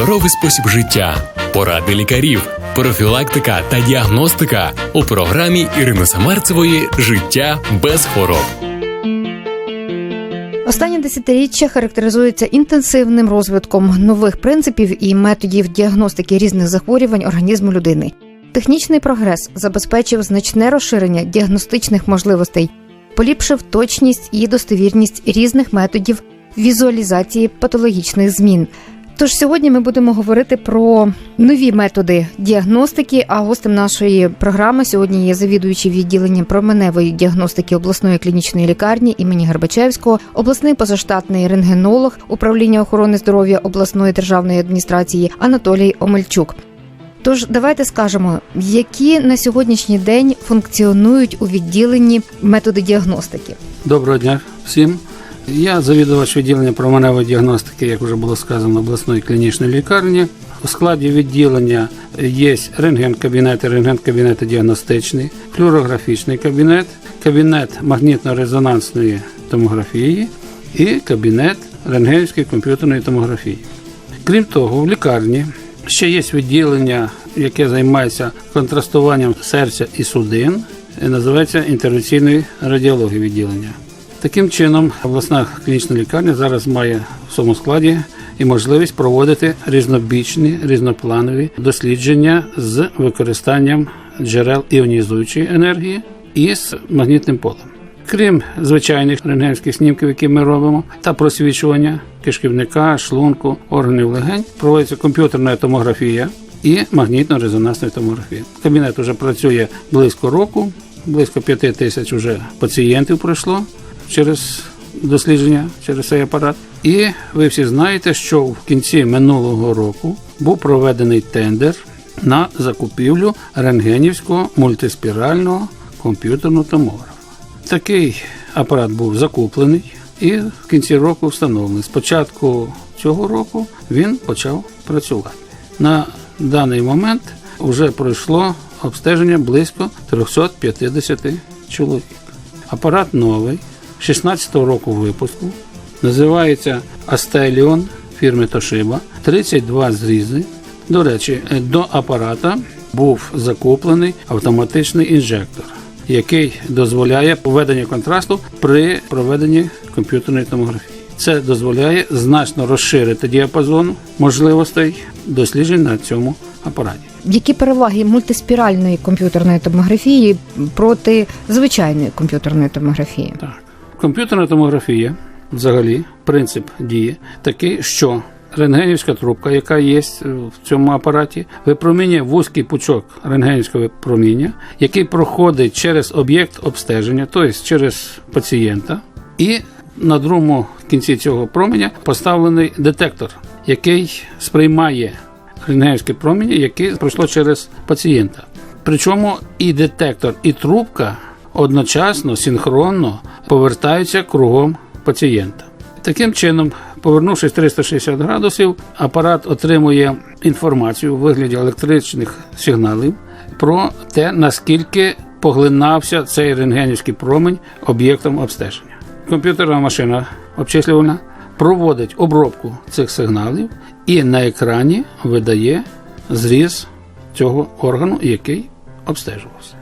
здоровий спосіб життя, поради лікарів, профілактика та діагностика у програмі Ірини Самарцевої Життя без хвороб. Останнє десятиріччя характеризується інтенсивним розвитком нових принципів і методів діагностики різних захворювань організму людини. Технічний прогрес забезпечив значне розширення діагностичних можливостей, поліпшив точність і достовірність різних методів візуалізації патологічних змін. Тож сьогодні ми будемо говорити про нові методи діагностики. А гостем нашої програми сьогодні є завідуючий відділенням променевої діагностики обласної клінічної лікарні імені Горбачевського, обласний позаштатний рентгенолог управління охорони здоров'я обласної державної адміністрації Анатолій Омельчук. Тож давайте скажемо, які на сьогоднішній день функціонують у відділенні методи діагностики. Доброго дня всім. Я завідувач відділення променевої діагностики, як вже було сказано, обласної клінічної лікарні. У складі відділення є рентген-кабінет, рентген-кабінет діагностичний, флюорографічний кабінет, кабінет магнітно-резонансної томографії і кабінет рентгенівської комп'ютерної томографії. Крім того, в лікарні ще є відділення, яке займається контрастуванням серця і судин, і називається інтервенційної радіології відділення. Таким чином, обласна клінічна лікарня зараз має в своєму складі і можливість проводити різнобічні різнопланові дослідження з використанням джерел іонізуючої енергії і з магнітним полем. Крім звичайних рентгенських снімків, які ми робимо, та просвічування кишківника, шлунку, органів легень, проводиться комп'ютерна томографія і магнітно-резонансна томографія. Кабінет вже працює близько року, близько п'яти тисяч вже пацієнтів пройшло через дослідження через цей апарат. І ви всі знаєте, що в кінці минулого року був проведений тендер на закупівлю рентгенівського мультиспірального комп'ютерного томографа. Такий апарат був закуплений і в кінці року встановлений. З початку цього року він почав працювати. На даний момент вже пройшло обстеження близько 350 чоловік. Апарат новий, 16-го року випуску, називається Астеліон фірми Toshiba, 32 зрізи. До речі, до апарата був закуплений автоматичний інжектор, який дозволяє поведення контрасту при проведенні комп'ютерної томографії. Це дозволяє значно розширити діапазон можливостей досліджень на цьому апараті. Які переваги мультиспіральної комп'ютерної томографії проти звичайної комп'ютерної томографії? Так. Комп'ютерна томографія, взагалі, принцип дії такий, що рентгенівська трубка, яка є в цьому апараті, випромінює вузький пучок рентгенівського випроміння, який проходить через об'єкт обстеження, тобто через пацієнта, і на другому кінці цього променя поставлений детектор, який сприймає рентгенівське проміння, яке пройшло через пацієнта. Причому і детектор, і трубка одночасно синхронно повертаються кругом пацієнта. Таким чином, повернувшись 360 градусів, апарат отримує інформацію у вигляді електричних сигналів про те, наскільки поглинався цей рентгенівський промень об'єктом обстеження. Комп'ютерна машина обчислювальна проводить обробку цих сигналів і на екрані видає зріз цього органу, який обстежувався.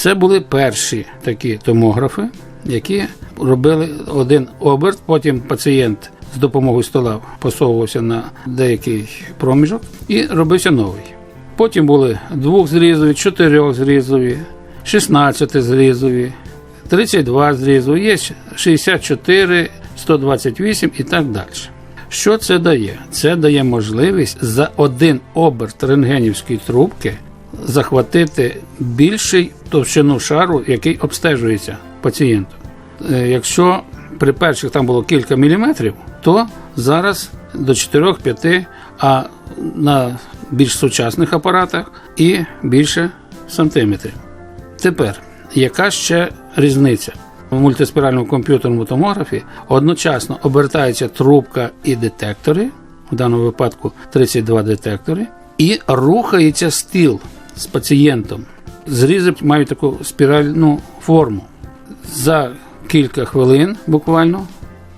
Це були перші такі томографи, які робили один оберт. Потім пацієнт з допомогою стола посовувався на деякий проміжок і робився новий. Потім були двохзрізові, чотирьохзрізові, 16 зрізові, 32 зрізові, є 64, 128 і так далі. Що це дає? Це дає можливість за один оберт рентгенівської трубки захватити більший товщину шару, який обстежується пацієнтом. Е, Якщо при перших там було кілька міліметрів, то зараз до 4-5, а на більш сучасних апаратах і більше сантиметрів. Тепер, яка ще різниця? В мультиспіральному комп'ютерному томографі одночасно обертається трубка і детектори, в даному випадку 32 детектори, і рухається стіл з пацієнтом. Зрізи мають таку спіральну форму. За кілька хвилин буквально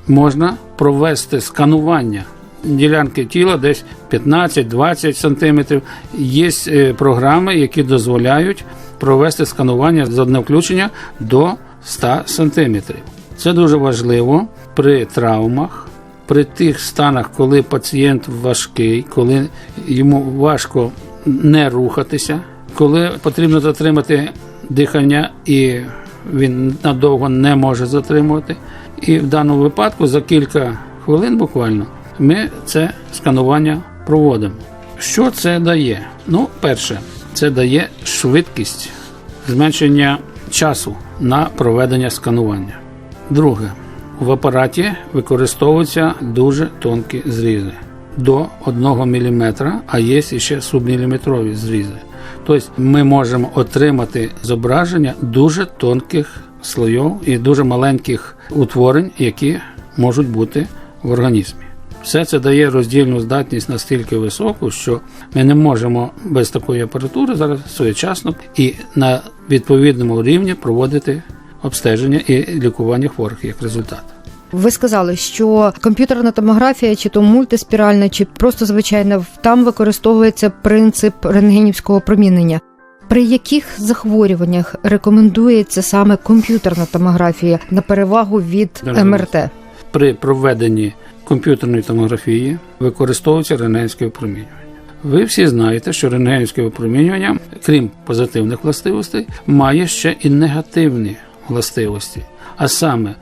можна провести сканування ділянки тіла десь 15-20 сантиметрів. Є е, програми, які дозволяють провести сканування з одне включення до 100 сантиметрів. Це дуже важливо при травмах, при тих станах, коли пацієнт важкий, коли йому важко не рухатися, коли потрібно затримати дихання і він надовго не може затримувати. І в даному випадку за кілька хвилин буквально ми це сканування проводимо. Що це дає? Ну, перше, це дає швидкість зменшення часу на проведення сканування. Друге, в апараті використовуються дуже тонкі зрізи до 1 мм, а є ще субміліметрові зрізи. Тобто ми можемо отримати зображення дуже тонких слоїв і дуже маленьких утворень, які можуть бути в організмі. Все це дає роздільну здатність настільки високу, що ми не можемо без такої апаратури зараз своєчасно і на відповідному рівні проводити обстеження і лікування хворих як результат. Ви сказали, що комп'ютерна томографія, чи то мультиспіральна, чи просто звичайна, там використовується принцип рентгенівського промінення. При яких захворюваннях рекомендується саме комп'ютерна томографія на перевагу від МРТ? При проведенні комп'ютерної томографії використовується рентгенське випромінювання. Ви всі знаєте, що рентгенівське випромінювання, крім позитивних властивостей, має ще і негативні властивості. А саме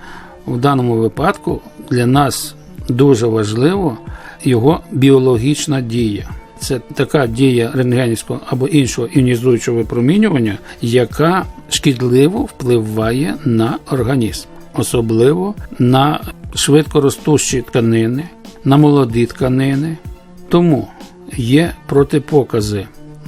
в даному випадку для нас дуже важливо його біологічна дія. Це така дія рентгенівського або іншого іонізуючого випромінювання, яка шкідливо впливає на організм, особливо на швидкоростущі тканини, на молоді тканини. Тому є протипокази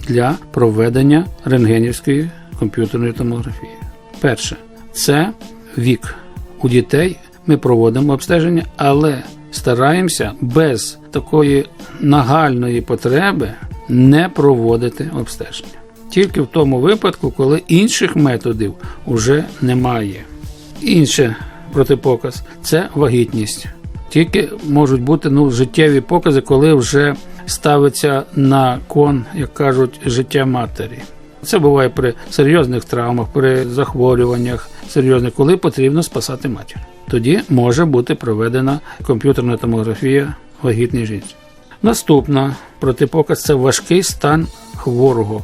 для проведення рентгенівської комп'ютерної томографії. Перше, це вік. У дітей ми проводимо обстеження, але стараємося без такої нагальної потреби не проводити обстеження. Тільки в тому випадку, коли інших методів вже немає. Інше протипоказ це вагітність. Тільки можуть бути ну, життєві покази, коли вже ставиться на кон, як кажуть, життя матері. Це буває при серйозних травмах, при захворюваннях серйозних, коли потрібно спасати матір. Тоді може бути проведена комп'ютерна томографія вагітній жінці. Наступна протипоказ це важкий стан хворого,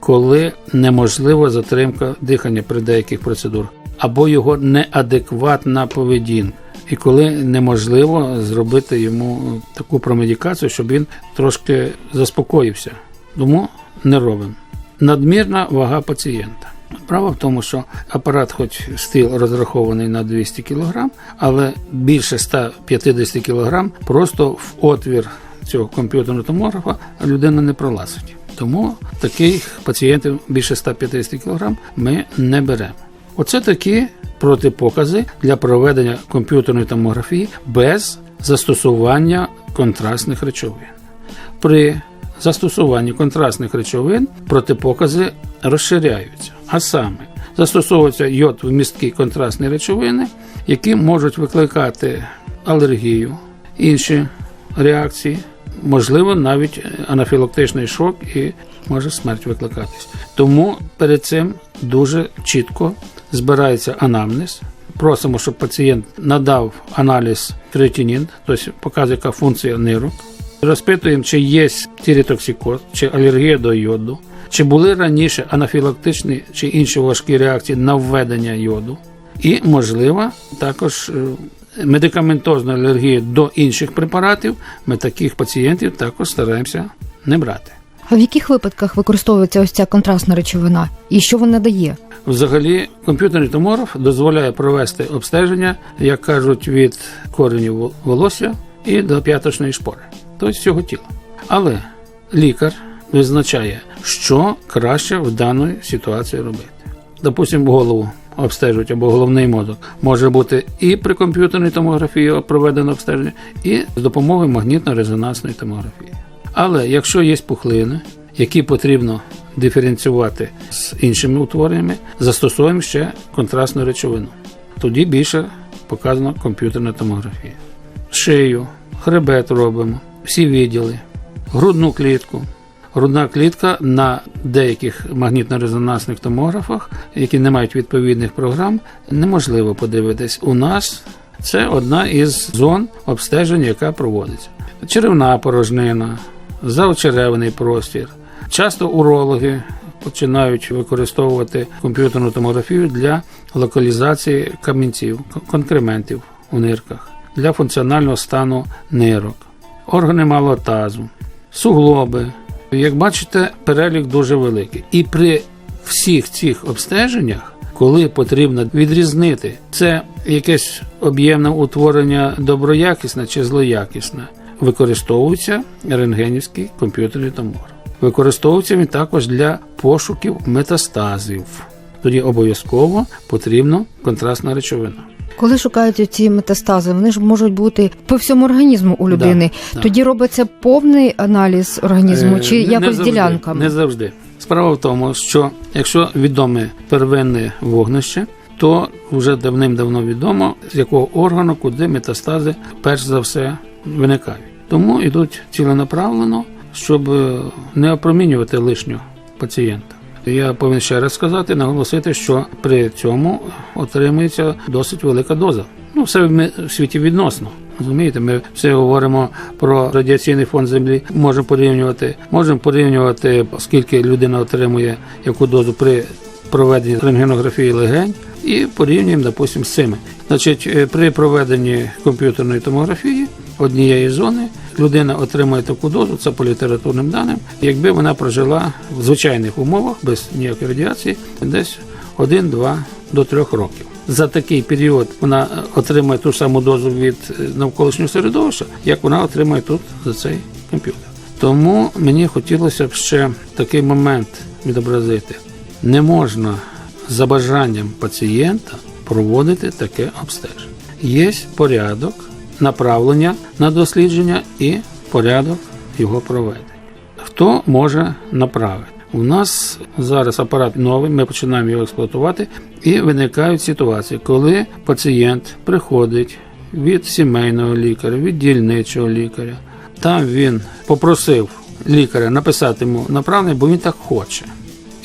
коли неможлива затримка дихання при деяких процедурах, або його неадекватна поведінка. І коли неможливо зробити йому таку промедикацію, щоб він трошки заспокоївся. Тому не робимо. Надмірна вага пацієнта. Справа в тому, що апарат, хоч стил розрахований на 200 кг, але більше 150 кг просто в отвір цього комп'ютерного томографа людина не пролазить. Тому таких пацієнтів більше 150 кг ми не беремо. Оце такі протипокази для проведення комп'ютерної томографії без застосування контрастних речовин. При застосуванні контрастних речовин протипокази розширяються. А саме застосовуються йод вмісткі контрастні речовини, які можуть викликати алергію, інші реакції, можливо, навіть анафілактичний шок і може смерть викликатись. Тому перед цим дуже чітко збирається анамнез. Просимо, щоб пацієнт надав аналіз креатинін, тобто показує, яка функція нирок. Розпитуємо, чи є тірітоксикоз, чи алергія до йоду, чи були раніше анафілактичні чи інші важкі реакції на введення йоду. І, можливо, також е, медикаментозна алергія до інших препаратів. Ми таких пацієнтів також стараємося не брати. А в яких випадках використовується ось ця контрастна речовина і що вона дає? Взагалі, комп'ютерний томограф дозволяє провести обстеження, як кажуть, від коренів волосся і до п'яточної шпори, тобто всього тіла. Але лікар визначає, що краще в даній ситуації робити. Допустимо, голову обстежують або головний мозок може бути і при комп'ютерній томографії проведено обстеження, і з допомогою магнітно-резонансної томографії. Але якщо є пухлини, які потрібно диференціювати з іншими утвореннями, застосуємо ще контрастну речовину. Тоді більше показана комп'ютерна томографія. Шию, хребет робимо. Всі відділи, грудну клітку. Грудна клітка на деяких магнітно-резонансних томографах, які не мають відповідних програм, неможливо подивитись. У нас це одна із зон обстеження, яка проводиться. Черевна порожнина, завчеревний простір. Часто урологи починають використовувати комп'ютерну томографію для локалізації камінців, конкрементів у нирках, для функціонального стану нирок, органи малого тазу, суглоби. Як бачите, перелік дуже великий. І при всіх цих обстеженнях, коли потрібно відрізнити, це якесь об'ємне утворення доброякісне чи злоякісне, використовується рентгенівський комп'ютерний томограф. Використовується він також для пошуків метастазів. Тоді обов'язково потрібна контрастна речовина. Коли шукають ці метастази, вони ж можуть бути по всьому організму у людини. да. Тоді робиться повний аналіз організму Е, чи не- не якось завжди, ділянками. Не завжди. Справа в тому, що якщо відоме первинне вогнище, то вже давним-давно відомо, з якого органу, куди метастази перш за все виникають. Тому йдуть ціленаправлено, щоб е, не опромінювати лишнього пацієнта. Я повинен ще раз сказати, наголосити, що при цьому отримується досить велика доза. Ну, все ми- в світі відносно. Розумієте, ми все говоримо про радіаційний фонд землі. Можемо порівнювати, можемо порівнювати, скільки людина отримує яку дозу при проведенні рентгенографії легень, і порівнюємо, допустимо, з цими. Значить, е, при проведенні комп'ютерної томографії однієї зони людина отримує таку дозу, це по літературним даним, якби вона прожила в звичайних умовах без ніякої радіації, десь 1-2 до 3 років. За такий період вона е, отримує ту саму дозу від е, навколишнього середовища, як вона отримує тут за цей комп'ютер. Тому мені хотілося б ще такий момент відобразити. Не можна за бажанням пацієнта проводити таке обстеження. Є порядок направлення на дослідження і порядок його проведення. Хто може направити? У нас зараз апарат новий, ми починаємо його експлуатувати, і виникають ситуації, коли пацієнт приходить від сімейного лікаря, від дільничого лікаря. Там він попросив лікаря написати йому направлення, бо він так хоче.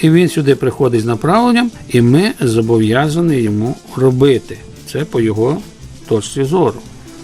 І він сюди приходить з направленням, і ми зобов'язані йому робити це по його точці зору.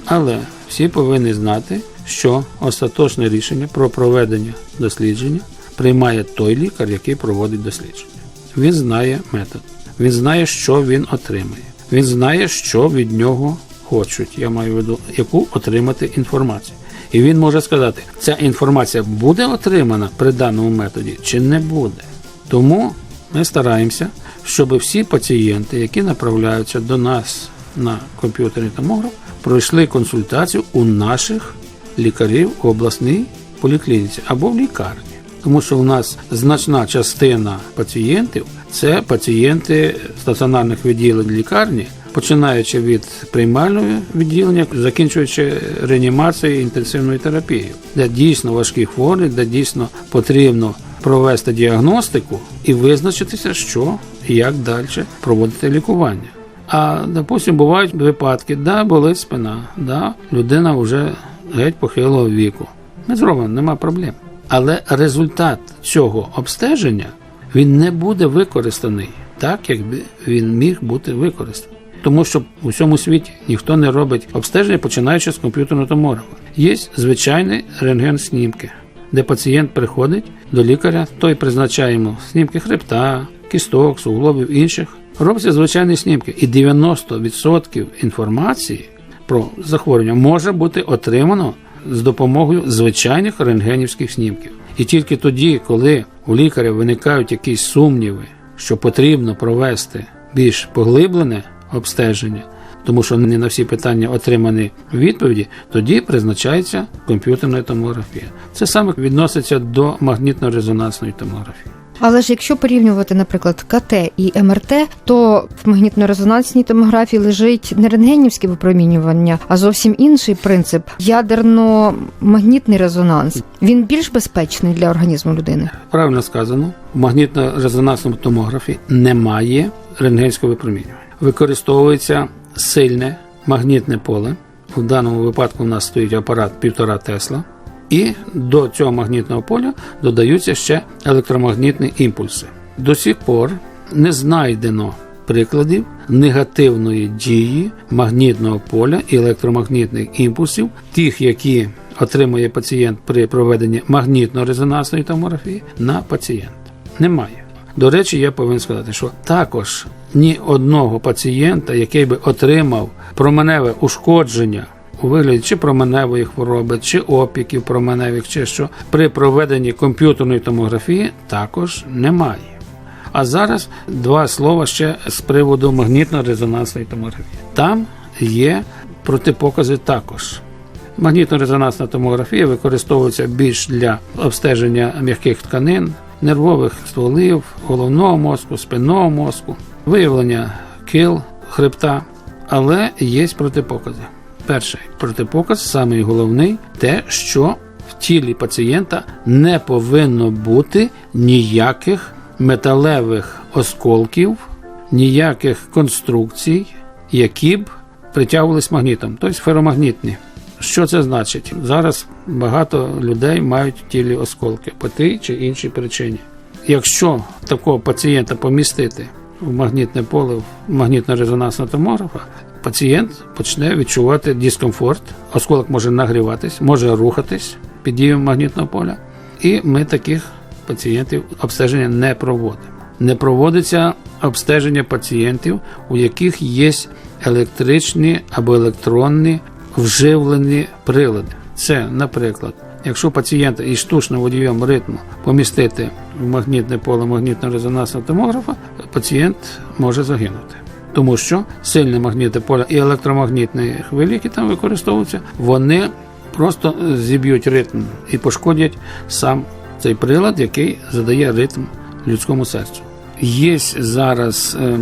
Але всі повинні знати, що остаточне рішення про проведення дослідження приймає той лікар, який проводить дослідження. Він знає метод, він знає, що він отримає, він знає, що від нього хочуть. Я маю в виду, яку отримати інформацію. І він може сказати, ця інформація буде отримана при даному методі чи не буде. Тому ми стараємося, щоб всі пацієнти, які направляються до нас на комп'ютерний томограф, пройшли консультацію у наших лікарів у обласній поліклініці або в лікарні. Тому що у нас значна частина пацієнтів це пацієнти стаціонарних відділень лікарні, починаючи від приймального відділення, закінчуючи реанімацією і інтенсивною терапією, де дійсно важкі хворі, де дійсно потрібно провести діагностику і визначитися, що і як далі проводити лікування. А допустим, бувають випадки, да, болить спина, да, людина вже геть похилого віку. Ми зробимо, нема проблем. Але результат цього обстеження він не буде використаний так, як він міг бути використаний. Тому що у всьому світі ніхто не робить обстеження, починаючи з комп'ютерного томографа. Є звичайні рентген-снімки, де пацієнт приходить до лікаря, той призначає йому снімки хребта, кісток, суглобів інших. Робляться звичайні снімки, і 90% інформації про захворювання може бути отримано з допомогою звичайних рентгенівських снімків. І тільки тоді, коли у лікаря виникають якісь сумніви, що потрібно провести більш поглиблене обстеження, тому що не на всі питання отримані відповіді, тоді призначається комп'ютерна томографія. Це саме відноситься до магнітно-резонансної томографії. Але ж якщо порівнювати, наприклад, КТ і МРТ, то в магнітно-резонансній томографії лежить не рентгенівське випромінювання, а зовсім інший принцип ядерно-магнітний резонанс. Він більш безпечний для організму людини. Правильно сказано, в магнітно-резонансному томографі немає рентгенського випромінювання. Використовується сильне магнітне поле. У даному випадку у нас стоїть апарат 1,5 Тесла, І до цього магнітного поля додаються ще електромагнітні імпульси. До сих пор не знайдено прикладів негативної дії магнітного поля і електромагнітних імпульсів, тих, які отримує пацієнт при проведенні магнітно-резонансної томографії на пацієнта. Немає. До речі, я повинен сказати, що також ні одного пацієнта, який би отримав променеве ушкодження у вигляді чи променевої хвороби, чи опіків променевих, чи що при проведенні комп'ютерної томографії також немає. А зараз два слова ще з приводу магнітно-резонансної томографії. Там є протипокази також. Магнітно-резонансна томографія використовується більш для обстеження м'яких тканин, нервових стволів, головного мозку, спинного мозку, виявлення кил, хребта, але є протипокази. Перший протипоказ, самий головний, те, що в тілі пацієнта не повинно бути ніяких металевих осколків, ніяких конструкцій, які б притягувались магнітом, тобто феромагнітні. Що це значить? Зараз багато людей мають в тілі осколки по тій чи іншій причині. Якщо такого пацієнта помістити в магнітне поле, в магнітно-резонансного томографа, пацієнт почне відчувати дискомфорт, осколок може нагріватись, може рухатись під дією магнітного поля. І ми таких пацієнтів обстеження не проводимо. Не проводиться обстеження пацієнтів, у яких є електричні або електронні вживлені прилади. Це, наприклад, якщо пацієнта із штучним водієм ритму помістити в магнітне поле магнітно-резонансного томографа, пацієнт може загинути. Тому що сильне магнітне поле і електромагнітні хвилі, які там використовуються, вони просто зіб'ють ритм і пошкодять сам цей прилад, який задає ритм людському серцю. Є зараз е,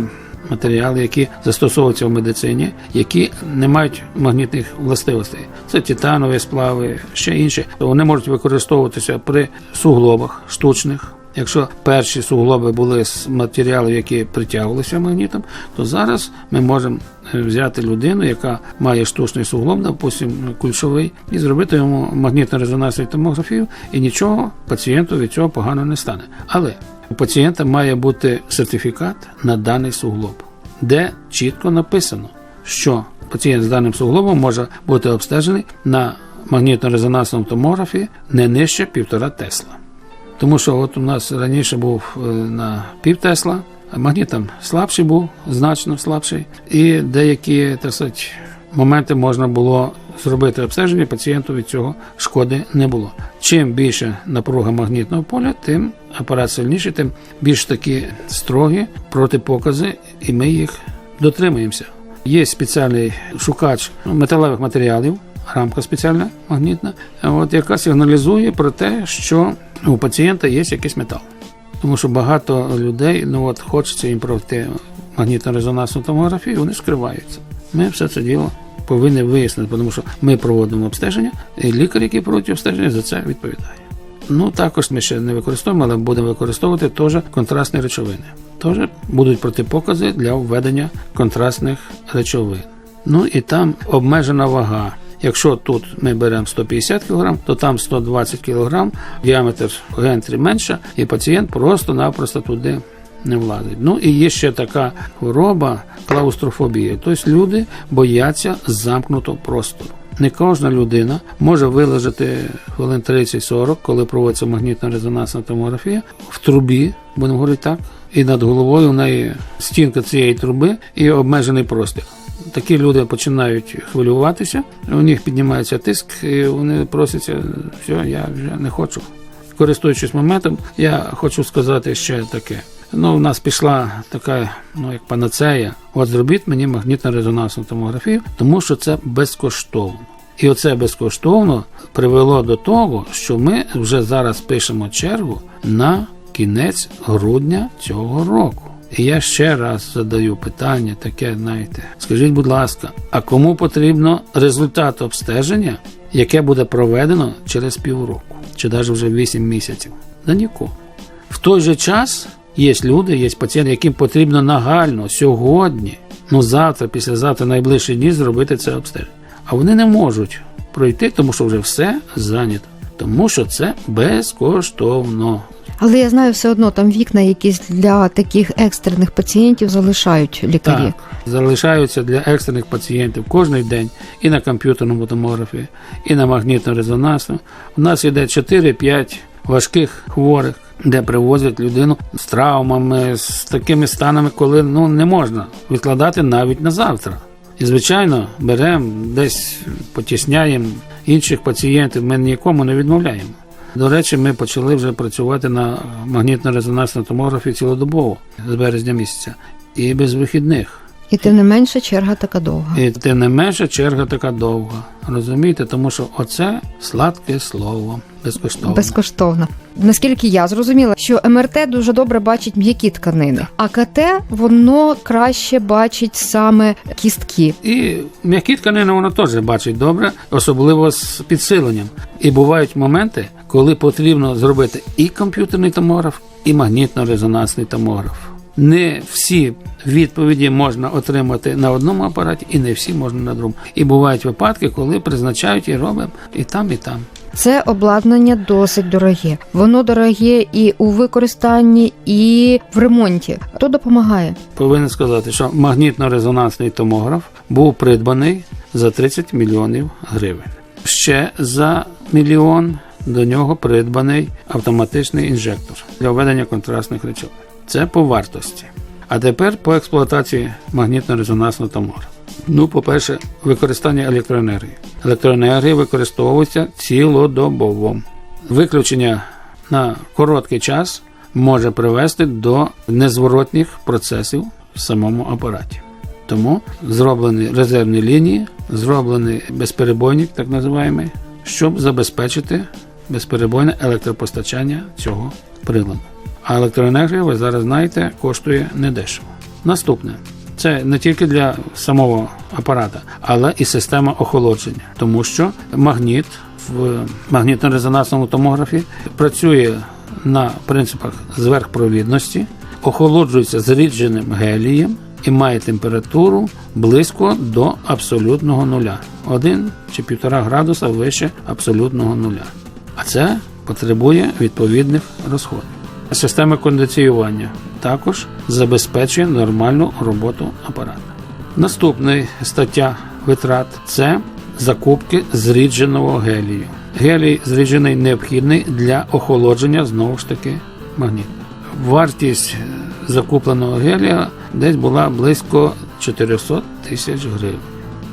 матеріали, які застосовуються в медицині, які не мають магнітних властивостей. Це титанові сплави, ще інші. Вони можуть використовуватися при суглобах штучних. Якщо перші суглоби були з матеріалів, які притягувалися магнітом, то зараз ми можемо е, взяти людину, яка має штучний суглоб, допустим, кульшовий, і зробити йому магнітно-резонансну томографію, і нічого пацієнту від цього погано не стане. Але у пацієнта має бути сертифікат на даний суглоб, де чітко написано, що пацієнт з даним суглобом може бути обстежений на магнітно-резонансному томографі не нижче 1,5 Тесла. Тому що от у нас раніше був е, на пів Тесла, а магніт там слабший був, значно слабший, і деякі так сказати, моменти можна було зробити обстеження, пацієнту від цього шкоди не було. Чим більше напруга магнітного поля, тим апарат сильніший, тим більш такі строгі протипокази, і ми їх дотримуємося. Є спеціальний шукач металевих матеріалів, рамка спеціальна магнітна, от, яка сигналізує про те, що у пацієнта є якийсь метал. Тому що багато людей ну от хочеться їм провести магнітно-резонансну томографію, вони скриваються. Ми все це діло повинні вияснити, тому що ми проводимо обстеження, і лікар, який проводить обстеження, за це відповідає. Ну також ми ще не використовуємо, але будемо використовувати теж контрастні речовини. Теж будуть протипокази для введення контрастних речовин. Ну і там обмежена вага. Якщо тут ми беремо 150 кг, то там 120 кг, діаметр гентрі менше, і пацієнт просто-напросто туди не влазить. Ну і є ще така хвороба клаустрофобія. Тобто люди бояться замкнутого простору. Не кожна людина може вилежати хвилин 30-40, коли проводиться магнітно-резонансна томографія, в трубі, будемо говорити так, і над головою в неї стінка цієї труби і обмежений простір. Такі люди починають хвилюватися, у них піднімається тиск, і вони просяться, все, я вже не хочу. Користуючись моментом, я хочу сказати ще таке. Ну, у нас пішла така, ну як панацея. От зробіть мені магнітно-резонансну томографію, тому що це безкоштовно. І оце безкоштовно привело до того, що ми вже зараз пишемо чергу на кінець грудня цього року. І я ще раз задаю питання таке, знаєте, скажіть, будь ласка, а кому потрібно результат обстеження, яке буде проведено через півроку, чи навіть вже 8 місяців? Да нікому. В той же час є люди, є пацієнти, яким потрібно нагально сьогодні, ну завтра, післязавтра, найближчі дні зробити це обстеження. А вони не можуть пройти, тому що вже все зайнято. тому що це безкоштовно. Але я знаю, все одно там вікна якісь для таких екстрених пацієнтів залишають лікарі. Так, залишаються для екстрених пацієнтів кожен день і на комп'ютерному томографі, і на магнітно-резонансному. У нас іде 4-5 важких хворих, де привозять людину з травмами, з такими станами, коли ну, не можна відкладати навіть на завтра. І, звичайно, беремо десь потісняємо інших пацієнтів, ми нікому не відмовляємо. До речі, ми почали вже працювати на магнітно-резонансному томографі цілодобово з березня місяця і без вихідних. І тим не менше черга така довга. І тим не менше черга така довга. Розумієте, тому що оце сладке слово, безкоштовно. Безкоштовно. Наскільки я зрозуміла, що МРТ дуже добре бачить м'які тканини, а КТ воно краще бачить саме кістки. І м'які тканини воно теж бачить добре, особливо з підсиленням. І бувають моменти, коли потрібно зробити і комп'ютерний томограф, і магнітно-резонансний томограф. Не всі відповіді можна отримати на одному апараті, і не всі можна на другому. І бувають випадки, коли призначають і робимо і там, і там. Це обладнання досить дороге. Воно дороге і у використанні, і в ремонті. Хто допомагає? Повинен сказати, що магнітно-резонансний томограф був придбаний за 30 мільйонів гривень. Ще за мільйон до нього придбаний автоматичний інжектор для введення контрастних речовин. Це по вартості. А тепер по експлуатації магнітно-резонансного томографа. Ну, по-перше, використання електроенергії. Електроенергія використовується цілодобово. Виключення на короткий час може привести до незворотніх процесів в самому апараті. Тому зроблені резервні лінії, зроблений безперебойник, так називаємо, щоб забезпечити безперебойне електропостачання цього приладу. А електроенергія, ви зараз знаєте, коштує недешево. Наступне це не тільки для самого апарата, але і система охолодження, тому що магніт в магнітно-резонансному томографі працює на принципах зверхпровідності, охолоджується зрідженим гелієм і має температуру близько до абсолютного нуля, 1 чи 1,5 градуса вище абсолютного нуля. А це потребує відповідних розходів. Система кондиціювання також забезпечує нормальну роботу апарата. Наступна стаття витрат це закупки зрідженого гелію. Гелій зріджений необхідний для охолодження знову ж таки магніту. Вартість закупленого гелія десь була близько 400 тисяч гривень.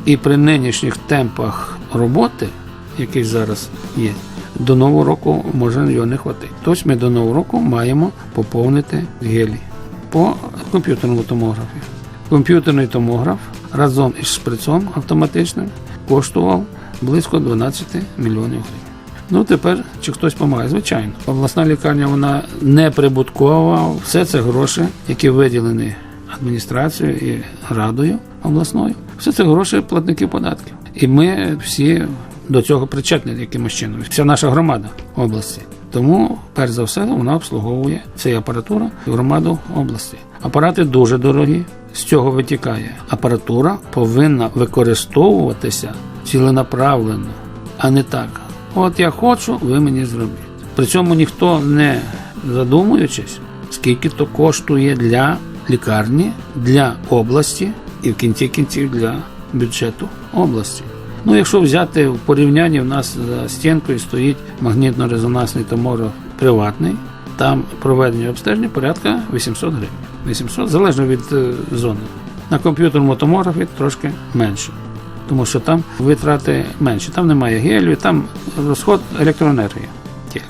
І при нинішніх темпах роботи, які зараз є, до нового року може його не хватити. Тож ми до нового року маємо поповнити гелій по комп'ютерному томографі. Комп'ютерний томограф разом із шприцом автоматичним коштував близько 12 мільйонів гривень. Ну тепер чи хтось допомагає? Звичайно, обласна лікарня вона не прибуткова. Все це гроші, які виділені адміністрацією і радою обласною. Все це гроші платників податків. І ми всі до цього причетні якимось чином. Вся наша громада області. Тому, перш за все, вона обслуговує ця апаратура громаду області. Апарати дуже дорогі. З цього витікає. Апаратура повинна використовуватися ціленаправленно, а не так. От я хочу, ви мені зробіть. При цьому ніхто не задумуючись, скільки то коштує для лікарні, для області і в кінці кінців для бюджету області. Ну, якщо взяти в порівнянні, в нас за стінкою стоїть магнітно-резонансний томограф приватний. Там проведення обстеження порядка 800 гривень. 800, залежно від е, зони. На комп'ютерному томографі трошки менше, тому що там витрати менші. Там немає гелію, там розход електроенергії тільки.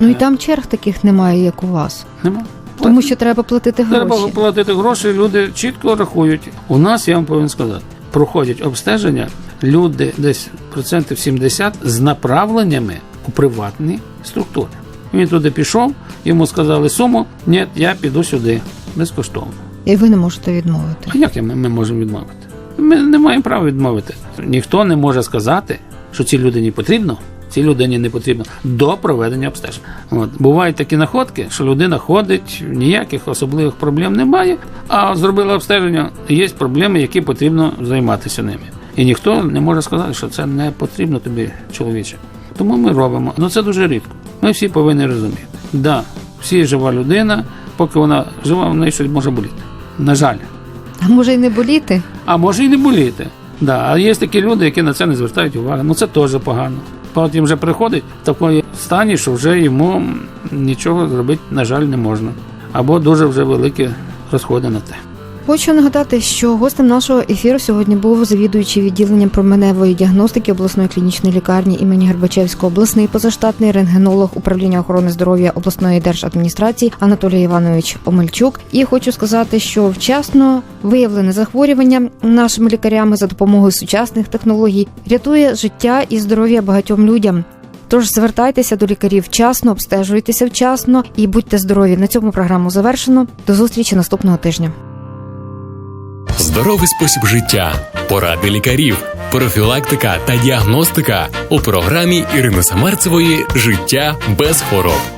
Ну і там черг таких немає, як у вас, Нема. тому що треба платити гроші. Треба платити гроші, люди чітко рахують. У нас, я вам повинен сказати, проходять обстеження люди десь процентів 70 з направленнями у приватні структури. Він туди пішов, йому сказали суму, ні, я піду сюди безкоштовно. І ви не можете відмовити. А як ми, ми можемо відмовити? Ми не маємо права відмовити. Ніхто не може сказати, що цій людині потрібно. Цій людині не потрібно до проведення обстежень. От бувають такі находки, що людина ходить, ніяких особливих проблем немає, а зробила обстеження, є проблеми, які потрібно займатися ними. І ніхто не може сказати, що це не потрібно тобі, чоловіче. Тому ми робимо. Ну це дуже рідко. Ми всі повинні розуміти. Да, всі жива людина, поки вона жива, в неї щось може боліти. На жаль. А може й не боліти? А може і не боліти. Да, а є такі люди, які на це не звертають уваги. Ну це теж погано. Потім вже приходить в такому стані, що вже йому нічого зробити, на жаль, не можна. Або дуже вже великі розходи на те. Хочу нагадати, що гостем нашого ефіру сьогодні був завідуючий відділенням променевої діагностики обласної клінічної лікарні імені Горбачевського, обласний позаштатний рентгенолог управління охорони здоров'я обласної держадміністрації Анатолій Іванович Омельчук. І хочу сказати, що вчасно виявлене захворювання нашими лікарями за допомогою сучасних технологій рятує життя і здоров'я багатьом людям. Тож звертайтеся до лікарів вчасно, обстежуйтеся вчасно і будьте здорові. На цьому програму завершено. До зустрічі наступного тижня. Здоровий спосіб життя, поради лікарів, профілактика та діагностика у програмі Ірини Самарцевої Життя без хвороб.